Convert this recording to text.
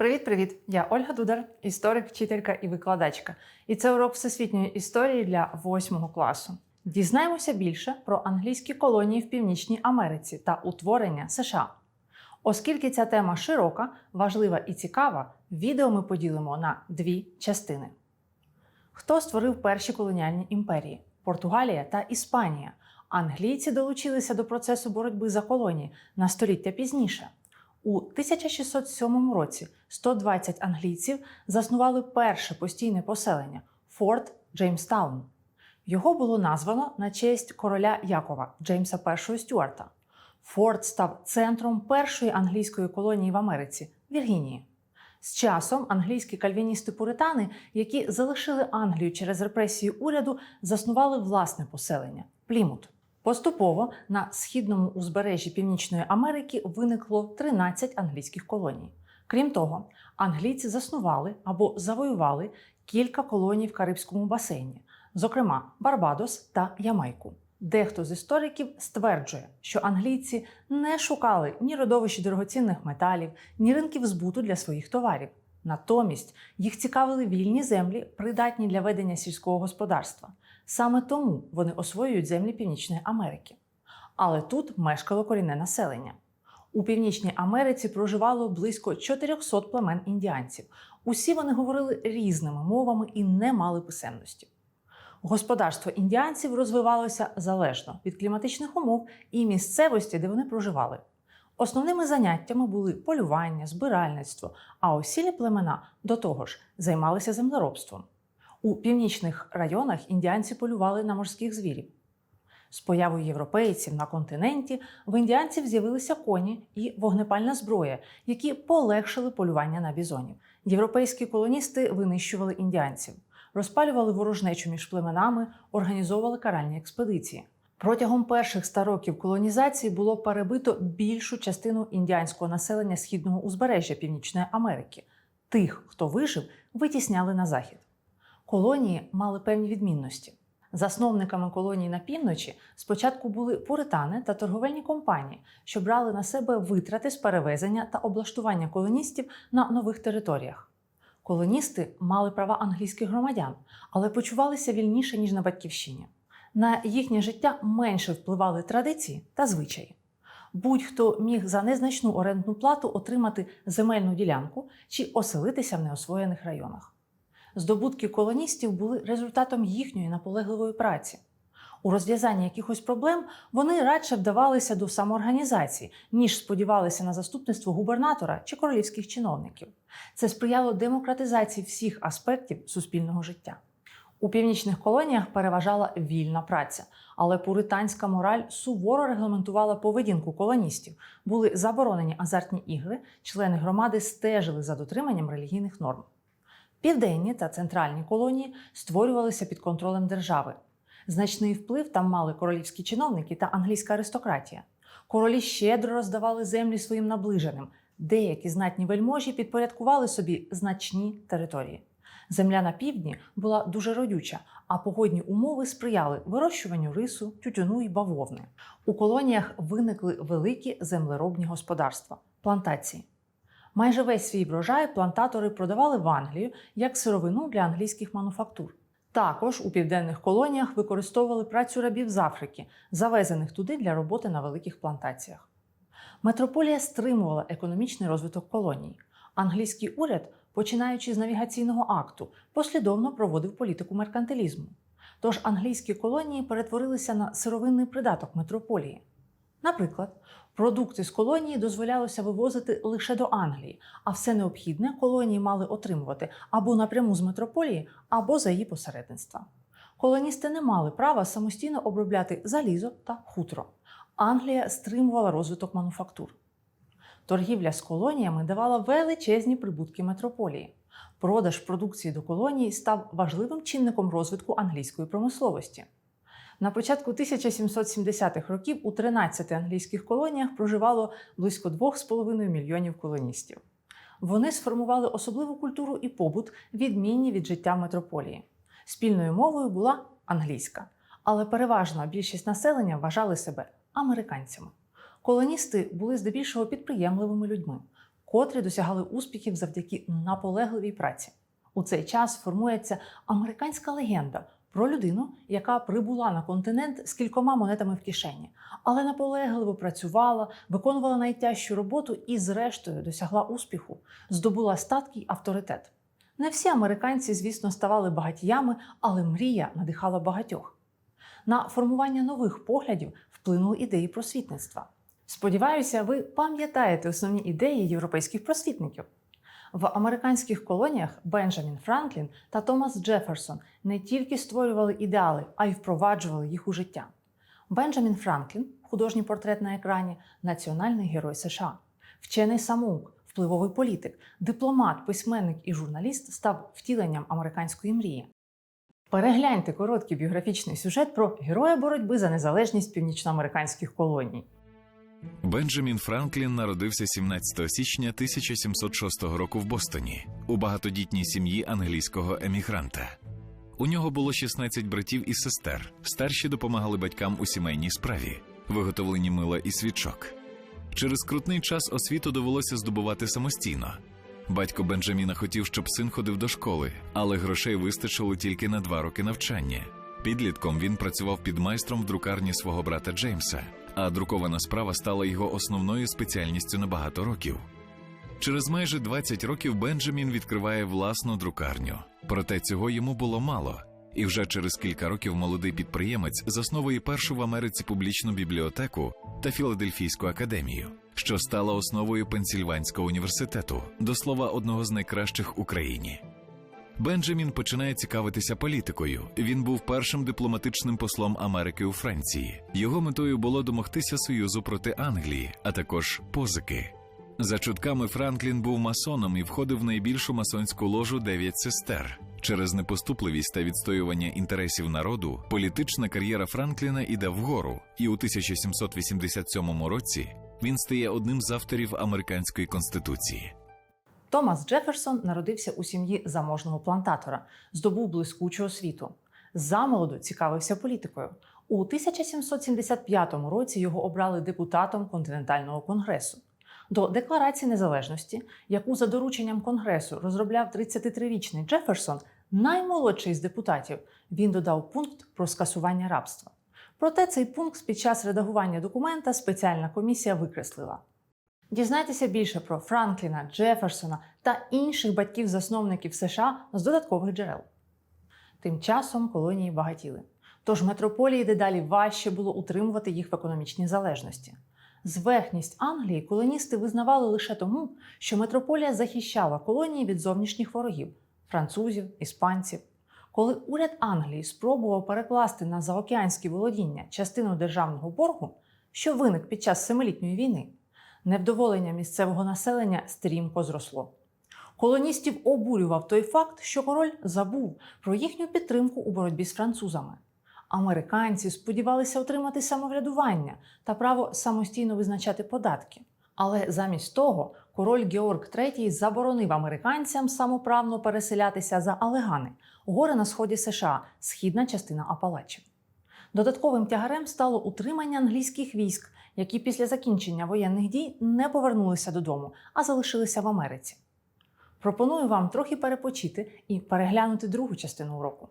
Привіт-привіт! Я Ольга Дудар, історик, вчителька і викладачка. І це урок всесвітньої історії для 8 класу. Дізнаємося більше про англійські колонії в Північній Америці та утворення США. Оскільки ця тема широка, важлива і цікава, відео ми поділимо на дві частини. Хто створив перші колоніальні імперії? Португалія та Іспанія. Англійці долучилися до процесу боротьби за колонії на століття пізніше. У 1607 році 120 англійців заснували перше постійне поселення Форт Джеймстаун. Його було названо на честь короля Якова Джеймса І Стюарта. Форт став центром першої англійської колонії в Америці Віргінії. З часом англійські кальвіністи-пуритани, які залишили Англію через репресії уряду, заснували власне поселення Плімут. Поступово на східному узбережжі Північної Америки виникло 13 англійських колоній. Крім того, англійці заснували або завоювали кілька колоній в Карибському басейні, зокрема Барбадос та Ямайку. Дехто з істориків стверджує, що англійці не шукали ні родовищі дорогоцінних металів, ні ринків збуту для своїх товарів. Натомість їх цікавили вільні землі, придатні для ведення сільського господарства. Саме тому вони освоюють землі Північної Америки. Але тут мешкало корінне населення. У Північній Америці проживало близько 400 племен індіанців. Усі вони говорили різними мовами і не мали писемності. Господарство індіанців розвивалося залежно від кліматичних умов і місцевості, де вони проживали. Основними заняттями були полювання, збиральництво, а осілі племена до того ж займалися землеробством. У північних районах індіанці полювали на морських звірів. З появою європейців на континенті в індіанців з'явилися коні і вогнепальна зброя, які полегшили полювання на бізонів. Європейські колоністи винищували індіанців, розпалювали ворожнечу між племенами, організовували каральні експедиції. Протягом перших ста років колонізації було перебито більшу частину індіанського населення східного узбережжя Північної Америки. Тих, хто вижив, витісняли на захід. Колонії мали певні відмінності. Засновниками колоній на півночі спочатку були пуритани та торговельні компанії, що брали на себе витрати з перевезення та облаштування колоністів на нових територіях. Колоністи мали права англійських громадян, але почувалися вільніше, ніж на батьківщині. На їхнє життя менше впливали традиції та звичаї. Будь-хто міг за незначну орендну плату отримати земельну ділянку чи оселитися в неосвоєних районах. Здобутки колоністів були результатом їхньої наполегливої праці. У розв'язанні якихось проблем вони радше вдавалися до самоорганізації, ніж сподівалися на заступництво губернатора чи королівських чиновників. Це сприяло демократизації всіх аспектів суспільного життя. У північних колоніях переважала вільна праця, але пуританська мораль суворо регламентувала поведінку колоністів. Були заборонені азартні ігри, члени громади стежили за дотриманням релігійних норм. Південні та центральні колонії створювалися під контролем держави. Значний вплив там мали королівські чиновники та англійська аристократія. Королі щедро роздавали землі своїм наближеним. Деякі знатні вельможі підпорядкували собі значні території. Земля на півдні була дуже родюча, а погодні умови сприяли вирощуванню рису, тютюну і бавовни. У колоніях виникли великі землеробні господарства плантації. Майже весь свій врожай плантатори продавали в Англію як сировину для англійських мануфактур. Також у південних колоніях використовували працю рабів з Африки, завезених туди для роботи на великих плантаціях. Метрополія стримувала економічний розвиток колоній. Англійський уряд, починаючи з навігаційного акту, послідовно проводив політику меркантилізму. Тож англійські колонії перетворилися на сировинний придаток метрополії. Наприклад, продукти з колонії дозволялося вивозити лише до Англії, а все необхідне колонії мали отримувати або напряму з метрополії, або за її посередництва. Колоністи не мали права самостійно обробляти залізо та хутро. Англія стримувала розвиток мануфактур. Торгівля з колоніями давала величезні прибутки метрополії. Продаж продукції до колонії став важливим чинником розвитку англійської промисловості. На початку 1770-х років у 13 англійських колоніях проживало близько 2,5 мільйонів колоністів. Вони сформували особливу культуру і побут, відмінні від життя в метрополії. Спільною мовою була англійська, але переважна більшість населення вважали себе американцями. Колоністи були здебільшого підприємливими людьми. котрі досягали успіхів завдяки наполегливій праці. У цей час формується американська легенда про людину, яка прибула на континент з кількома монетами в кишені, але наполегливо працювала, виконувала найтяжчу роботу і, зрештою, досягла успіху, здобула статки й авторитет. Не всі американці, звісно, ставали багатіями, але мрія надихала багатьох. На формування нових поглядів вплинули ідеї просвітництва. Сподіваюся, ви пам'ятаєте основні ідеї європейських просвітників. В американських колоніях Бенджамін Франклін та Томас Джеферсон не тільки створювали ідеали, а й впроваджували їх у життя. Бенджамін Франклін, художній портрет на екрані, національний герой США, вчений самоук, впливовий політик, дипломат, письменник і журналіст став втіленням американської мрії. Перегляньте короткий біографічний сюжет про героя боротьби за незалежність північноамериканських колоній. Бенджамін Франклін народився 17 січня 1706 року в Бостоні у багатодітній сім'ї англійського емігранта. У нього було 16 братів і сестер. Старші допомагали батькам у сімейній справі, виготовленні мила і свічок. Через крутний час освіту довелося здобувати самостійно. Батько Бенджаміна хотів, щоб син ходив до школи, але грошей вистачило тільки на два роки навчання. Підлітком він працював під майстром в друкарні свого брата Джеймса, а друкована справа стала його основною спеціальністю на багато років. Через майже 20 років Бенджамін відкриває власну друкарню. Проте цього йому було мало. І вже через кілька років молодий підприємець засновує першу в Америці публічну бібліотеку та Філадельфійську академію, що стала основою Пенсільванського університету, до слова, одного з найкращих в Україні. Бенджамін починає цікавитися політикою. Він був першим дипломатичним послом Америки у Франції. Його метою було домогтися союзу проти Англії, а також позики. За чутками Франклін був масоном і входив в найбільшу масонську ложу дев'ять сестер. Через непоступливість та відстоювання інтересів народу політична кар'єра Франкліна іде вгору, і у 1787 році він стає одним з авторів американської конституції. Томас Джеферсон народився у сім'ї заможного плантатора, здобув блискучу освіту. Замолоду цікавився політикою. У 1775 році його обрали депутатом континентального конгресу. До Декларації незалежності, яку за дорученням конгресу розробляв 33-річний Джеферсон, наймолодший з депутатів, він додав пункт про скасування рабства. Проте цей пункт під час редагування документа спеціальна комісія викреслила. Дізнайтеся більше про Франкліна, Джеферсона та інших батьків-засновників США з додаткових джерел. Тим часом колонії багатіли. Тож метрополії дедалі важче було утримувати їх в економічній залежності. Зверхність Англії колоністи визнавали лише тому, що метрополія захищала колонії від зовнішніх ворогів французів, іспанців. Коли уряд Англії спробував перекласти на заокеанські володіння частину державного боргу, що виник під час Семилітньої війни, невдоволення місцевого населення стрімко зросло. Колоністів обурював той факт, що король забув про їхню підтримку у боротьбі з французами. Американці сподівалися отримати самоврядування та право самостійно визначати податки. Але замість того король Георг III заборонив американцям самоправно переселятися за Алегани, гори на сході США, східна частина Апалачів. Додатковим тягарем стало утримання англійських військ, які після закінчення воєнних дій не повернулися додому, а залишилися в Америці. Пропоную вам трохи перепочити і переглянути другу частину уроку.